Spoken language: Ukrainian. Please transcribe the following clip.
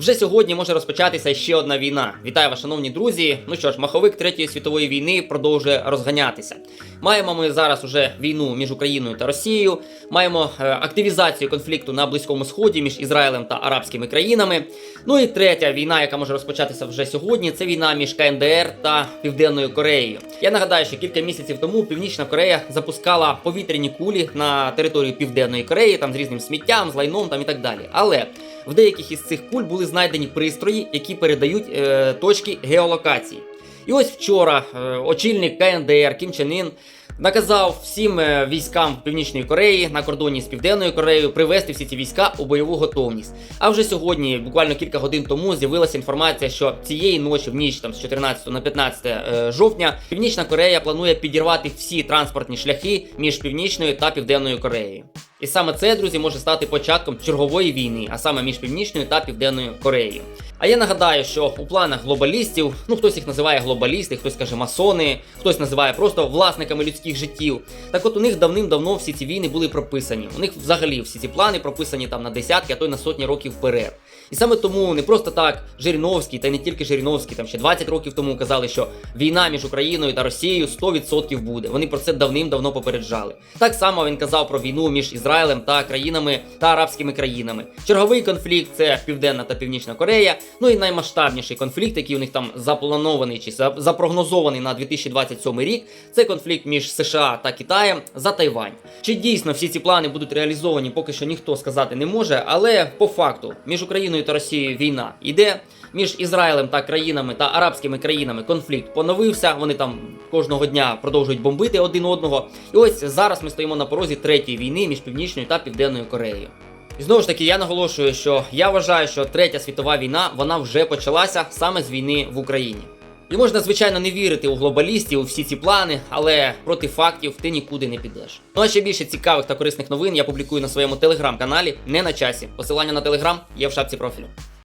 Вже сьогодні може розпочатися ще одна війна. Вітаю вас, шановні друзі. Ну що ж, маховик Третьої світової війни продовжує розганятися. Маємо ми зараз уже війну між Україною та Росією. Маємо е, активізацію конфлікту на Близькому Сході між Ізраїлем та арабськими країнами. Ну і третя війна, яка може розпочатися вже сьогодні, це війна між КНДР та Південною Кореєю. Я нагадаю, що кілька місяців тому Північна Корея запускала повітряні кулі на територію Південної Кореї, там з різним сміттям, з лайном там і так далі. Але в деяких із цих куль були знайдені пристрої, які передають е, точки геолокації. І ось вчора е, очільник КНДР Кім Чен Ін наказав всім е, військам Північної Кореї на кордоні з Південною Кореєю привести всі ці війська у бойову готовність. А вже сьогодні, буквально кілька годин тому, з'явилася інформація, що цієї ночі, в ніч там з 14 на 15 е, жовтня, Північна Корея планує підірвати всі транспортні шляхи між Північною та Південною Кореєю. І саме це, друзі, може стати початком чергової війни, а саме між Північною та Південною Кореєю. А я нагадаю, що у планах глобалістів, ну хтось їх називає глобалісти, хтось каже масони, хтось називає просто власниками людських життів. Так от у них давним-давно всі ці війни були прописані. У них взагалі всі ці плани прописані там на десятки, а то й на сотні років вперед. І саме тому не просто так Жириновський, та й не тільки Жириновський, там ще 20 років тому казали, що війна між Україною та Росією 100% буде. Вони про це давним-давно попереджали. Так само він казав про війну між Ізраїлем та країнами та арабськими країнами. Черговий конфлікт це Південна та Північна Корея. Ну і наймасштабніший конфлікт, який у них там запланований чи за- запрогнозований на 2027 рік, це конфлікт між США та Китаєм за Тайвань. Чи дійсно всі ці плани будуть реалізовані, поки що ніхто сказати не може, але по факту між Україною та Росією війна іде. Між Ізраїлем та країнами та арабськими країнами конфлікт поновився. Вони там кожного дня продовжують бомбити один одного. І ось зараз ми стоїмо на порозі третьої війни між Північною та Південною Кореєю. І знову ж таки, я наголошую, що я вважаю, що третя світова війна вона вже почалася саме з війни в Україні. І можна, звичайно, не вірити у глобалістів, у всі ці плани, але проти фактів ти нікуди не підеш. Ну а ще більше цікавих та корисних новин я публікую на своєму телеграм-каналі не на часі. Посилання на телеграм є в шапці профілю.